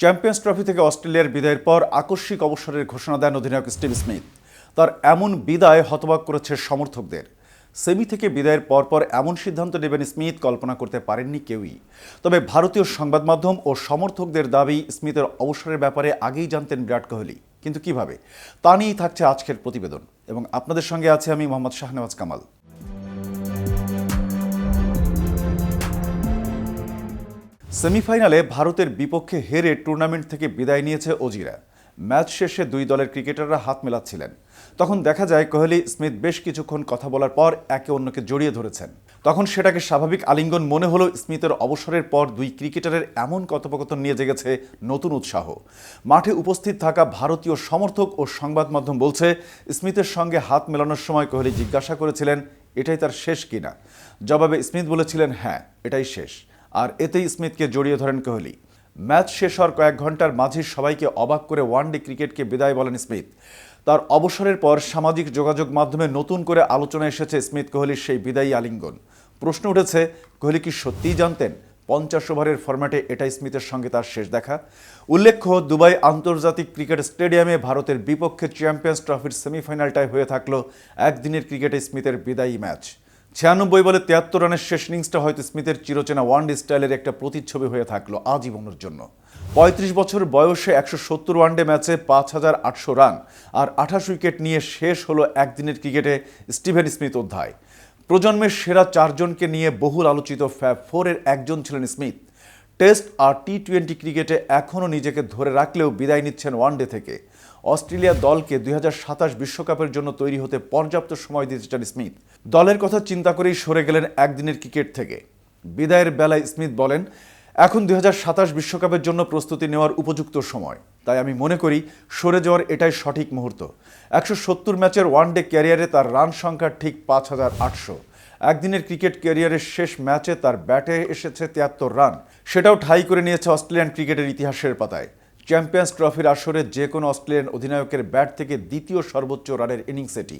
Champions trophy থেকে অস্ট্রেলিয়ার বিদায়ের পর আকস্মিক অবসরের ঘোষণা দেন অধিনায়ক স্টিভ স্মিথ। তার এমন বিদায় হতবাক করেছে সমর্থকদের। সেমি থেকে বিদায়ের পরপর এমন সিদ্ধান্ত নেবেন স্মিথ, কল্পনা করতে পারেননি কেউই। তবে ভারতীয় সংবাদ মাধ্যম ও সমর্থকদের দাবি, স্মিথের অবসরের ব্যাপারে আগেই জানতেন বিরাট কোহলি। কিন্তু কীভাবে? তা নিয়েই থাকছে আজকের প্রতিবেদন। এবং আপনাদের সঙ্গে আছে আমি মোহাম্মদ শাহনওয়াজ কামাল। সেমিফাইনালে ভারতের বিপক্ষে হেরে টুর্নামেন্ট থেকে বিদায় নিয়েছে অজিরা ম্যাচ শেষে দুই দলের ক্রিকেটাররা হাত মেলাচ্ছিলেন। তখন দেখা যায় কোহলি স্মিথ বেশ কিছুক্ষণ কথা বলার পর একে অন্যকে জড়িয়ে ধরেছেন। তখন সেটাকে স্বাভাবিক আলিঙ্গন মনে হলো স্মিথের অবসরের পর দুই ক্রিকেটারের এমন কথোপকথন নিয়ে জেগেছে নতুন উৎসাহ। মাঠে উপস্থিত থাকা ভারতীয় সমর্থক ও সংবাদ মাধ্যম বলছে, স্মিথের সঙ্গে হাত মেলানোর সময় কোহলি জিজ্ঞাসা করেছিলেন, এটাই তার শেষ কিনা? জবাবে স্মিথ বলেছিলেন হ্যাঁ এটাই শেষ। আর এতেই স্মিথকে জড়িয়ে ধরেন কোহলি। ম্যাচ শেষ হওয়ার কয়েক ঘণ্টার মাঝে সবাইকে অবাক করে ওয়ানডে ক্রিকেটকে বিদায় বলেন স্মিথ। তার অবসরের পর সামাজিক যোগাযোগ মাধ্যমে নতুন করে আলোচনা এসেছে স্মিথ কোহলির সেই বিদায়ী আলিঙ্গন। প্রশ্ন উঠেছে, কোহলি কি সত্যিই জানতেন? পঞ্চাশ ওভারের ফরম্যাটে এটাই স্মিথের সঙ্গে তার শেষ দেখা। উল্লেখ্য, দুবাই আন্তর্জাতিক ক্রিকেট স্টেডিয়ামে ভারতের বিপক্ষে চ্যাম্পিয়ন্স ট্রফির সেমিফাইনালটাই হয়ে থাকল একদিনের ক্রিকেটে স্মিথের বিদায়ী ম্যাচ। ছিয়ানব্বই বলে তিয়াত্তর রানের শেষ ইনিংসটা হয়তো স্মিথের চিরচেনা ওয়ানডে স্টাইলের একটা প্রতিচ্ছবি হয়ে থাকল আজীবনের জন্য। পঁয়ত্রিশ বছর বয়সে একশো সত্তর ওয়ানডে ম্যাচে পাঁচ হাজার আটশো রান আর আঠাশ উইকেট নিয়ে শেষ হলো একদিনের ক্রিকেটে স্টিভেন স্মিথ অধ্যায়। প্রজন্মের সেরা চারজনকে নিয়ে বহুল আলোচিত ফ্যাব ফোরের একজন ছিলেন স্মিথ। টেস্ট আর টি টোয়েন্টি ক্রিকেটে এখনও নিজেকে ধরে রাখলেও বিদায় নিচ্ছেন ওয়ানডে থেকে। অস্ট্রেলিয়া দলকে দুই বিশ্বকাপের জন্য তৈরি হতে পর্যাপ্ত সময় দিতে চান স্মিথ। দলের কথা চিন্তা করেই সরে গেলেন একদিনের ক্রিকেট থেকে। বিদায়ের বেলায় স্মিথ বলেন, এখন দুই বিশ্বকাপের জন্য প্রস্তুতি নেওয়ার উপযুক্ত সময়। তাই আমি মনে করি সরে যাওয়ার এটাই সঠিক মুহূর্ত। একশো সত্তর ম্যাচের ওয়ানডে ক্যারিয়ারে তার রান সংখ্যা ঠিক পাঁচ হাজার আটশো। একদিনের ক্রিকেট ক্যারিয়ারের শেষ ম্যাচে তার ব্যাটে এসেছে তিয়াত্তর রান। সেটাও ঠাই করে নিয়েছে অস্ট্রেলিয়ান ক্রিকেটের ইতিহাসের পাতায়। চ্যাম্পিয়ন্স ট্রফির আসরে যে কোনো অস্ট্রেলিয়ান অধিনায়কের ব্যাট থেকে দ্বিতীয় সর্বোচ্চ রানের ইনিংস এটি।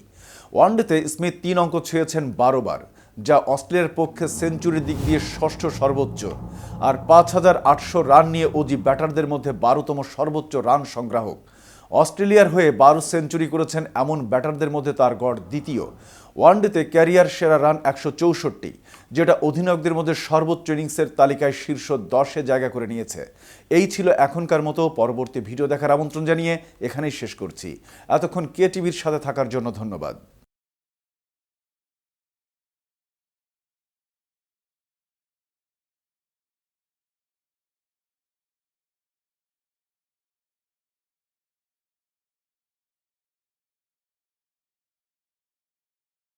ওয়ানডেতে স্মিথ তিন অঙ্ক ছুঁয়েছেন বারোবার যা অস্ট্রেলিয়ার পক্ষে সেঞ্চুরির দিক দিয়ে ষষ্ঠ সর্বোচ্চ। আর পাঁচ হাজার আটশো রান নিয়ে অজি ব্যাটারদের মধ্যে বারোতম সর্বোচ্চ রান সংগ্রাহক। অস্ট্রেলিয়ার হয়ে বারো সেঞ্চুরি করেছেন এমন ব্যাটারদের মধ্যে তার গড় দ্বিতীয়। ওয়ানডেতে ক্যারিয়ার সেরা রান একশো চৌষট্টি, যেটা অধিনায়কদের মধ্যে সর্বোচ্চ ইনিংসের তালিকায় শীর্ষ দশে জায়গা করে নিয়েছে। এই ছিল এখনকার মতো পরবর্তী ভিডিও দেখার আমন্ত্রণ জানিয়ে এখানেই শেষ করছি। এতক্ষণ কে টিভির সাথে থাকার জন্য ধন্যবাদ।